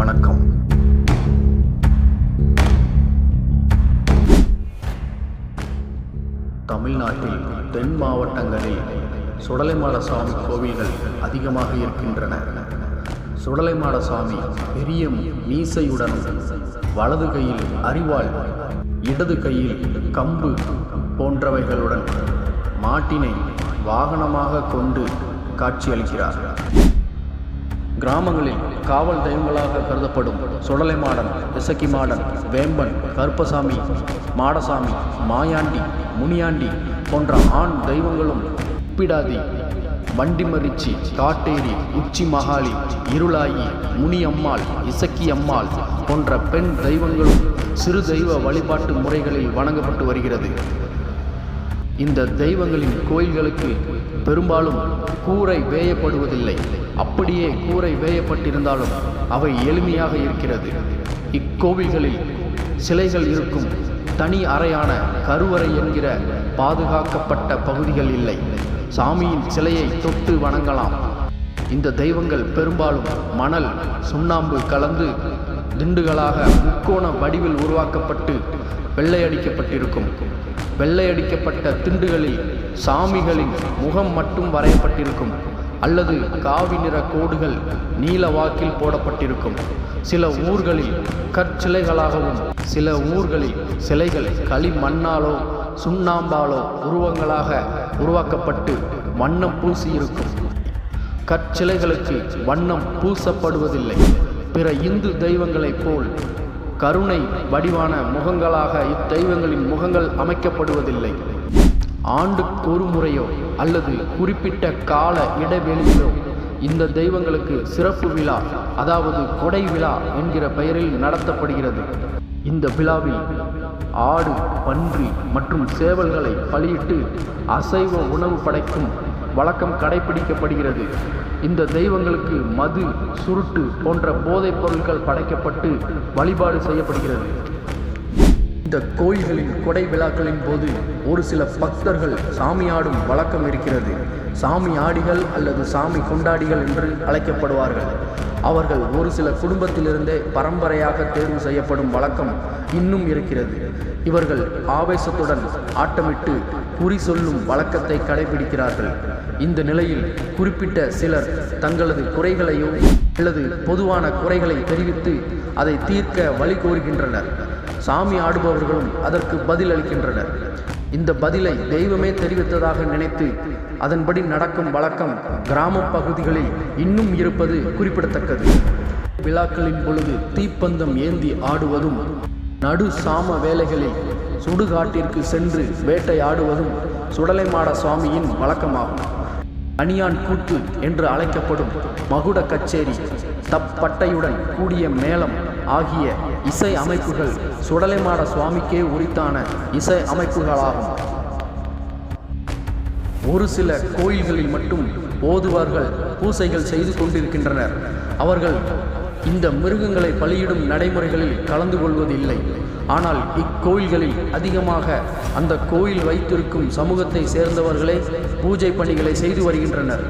வணக்கம். தமிழ்நாட்டில் தென் மாவட்டங்களில் சுடலைமாட சுவாமி கோவில்கள் அதிகமாக இருக்கின்றன. சுடலைமாட சுவாமி பெரிய மீசையுடன் வலது கையில் அரிவாள் இடது கையில் கம்பு போன்றவைகளுடன் மாட்டினை வாகனமாக கொண்டு காட்சியளிக்கிறார். கிராமங்களில் காவல் தெய்வங்களாக கருதப்படும் சுடலை மாடன் இசக்கி மாடன் வேம்பன் கருப்பசாமி மாடசாமி மாயாண்டி முனியாண்டி போன்ற ஆண் தெய்வங்களும் உப்பிடாதி. வண்டிமரிச்சி காட்டேரி உச்சி மகாளி இருளாயி முனியம்மாள் இசக்கி அம்மாள் போன்ற பெண் தெய்வங்களும் சிறு தெய்வ வழிபாட்டு முறைகளில் வணங்கப்பட்டு வருகிறது. இந்த தெய்வங்களின் கோயில்களுக்கு பெரும்பாலும் கூரை வேயப்படுவதில்லை. அப்படியே கூரை வேயப்பட்டிருந்தாலும் அவை எளிமையாக இருக்கிறது. இக்கோவில்களில் சிலைகள் இருக்கும் தனி அறையான கருவறை என்கிற பாதுகாக்கப்பட்ட பகுதிகள் இல்லை. சாமியின் சிலையை தொட்டு வணங்கலாம். இந்த தெய்வங்கள் பெரும்பாலும் மணல் சுண்ணாம்பு கலந்து திண்டுகளாக முக்கோண வடிவில் உருவாக்கப்பட்டு வெள்ளையடிக்கப்பட்டிருக்கும். வெள்ளையடிக்கப்பட்ட திண்டுகளில் சாமிகளின் முகம் மட்டும் வரையப்பட்டிருக்கும். அல்லது காவி நிற கோடுகள் நீல வாக்கில் போடப்பட்டிருக்கும். சில ஊர்களில் கற்சிலைகளாகவும் சில ஊர்களில் சிலைகள் களிமண்ணாலோ சுண்ணாம்பாலோ உருவங்களாக உருவாக்கப்பட்டு வண்ணம் பூசியிருக்கும். கற்சிலைகளுக்கு வண்ணம் பூசப்படுவதில்லை. பிற இந்து தெய்வங்களைப் போல் கருணை வடிவான முகங்களாக இத்தெய்வங்களின் முகங்கள் அமைக்கப்படுவதில்லை. ஆண்டுக்கு ஒரு முறையோ அல்லது குறிப்பிட்ட கால இடைவெளியிலோ இந்த தெய்வங்களுக்கு சிறப்பு விழா அதாவது கொடை விழா என்கிற பெயரில் நடத்தப்படுகிறது. இந்த விழாவில் ஆடு பன்றி மற்றும் சேவல்களை பலியிட்டு அசைவ உணவு படைக்கும் வழக்கம் கடைபிடிக்கப்படுகிறது. இந்த தெய்வங்களுக்கு மது சுருட்டு போன்ற போதைப் பொருட்கள் படைக்கப்பட்டு வழிபாடு செய்யப்படுகிறது. இந்த கோயில்களின் கொடை விழாக்களின் போது ஒரு சில பக்தர்கள் சாமி ஆடும் வழக்கம் இருக்கிறது. சாமி ஆடிகள் அல்லது சாமி கொண்டாடிகள் என்று அழைக்கப்படுவார்கள். அவர்கள் ஒரு சில குடும்பத்திலிருந்தே பரம்பரையாக தேர்வு செய்யப்படும் வழக்கம் இன்னும் இருக்கிறது. இவர்கள் ஆவேசத்துடன் ஆட்டமிட்டு குறி சொல்லும் வழக்கத்தை கடைபிடிக்கிறார்கள். இந்த நிலையில் குறிப்பிட்ட சிலர் தங்களது குறைகளையோ அல்லது பொதுவான குறைகளை தெரிவித்து அதை தீர்க்க வழி கோருகின்றனர். சாமி ஆடுபவர்களும் அதற்கு பதில் அளிக்கின்றனர். இந்த பதிலை தெய்வமே தெரிவித்ததாக நினைத்து அதன்படி நடக்கும் வழக்கம் கிராம பகுதிகளில் இன்னும் இருப்பது குறிப்பிடத்தக்கது. விழாக்களின் பொழுது தீப்பந்தம் ஏந்தி ஆடுவதும் நடு சாம வேலைகளில் சுடுகாட்டிற்கு சென்று வேட்டையாடுவதும் சுடலைமாட சுவாமியின் வழக்கமாகும். அணியான் கூத்து என்று அழைக்கப்படும் மகுட கச்சேரி தப்பட்டையுடன் கூடிய மேளம் ஆகிய இசை அமைப்புகள் சுடலைமாட சுவாமிக்கே உரித்தான இசை அமைப்புகளாகும். ஒரு சில கோயில்களில் மட்டும் ஓதுவார்கள் பூசைகள் செய்து கொண்டிருக்கின்றனர். அவர்கள் இந்த மிருகங்களை பலியிடும் நடைமுறைகளில் கலந்து கொள்வதில்லை. ஆனால் இக்கோயில்களில் அதிகமாக அந்த கோயில் வைத்திருக்கும் சமூகத்தை சேர்ந்தவர்களே பூஜை பணிகளை செய்து வருகின்றனர்.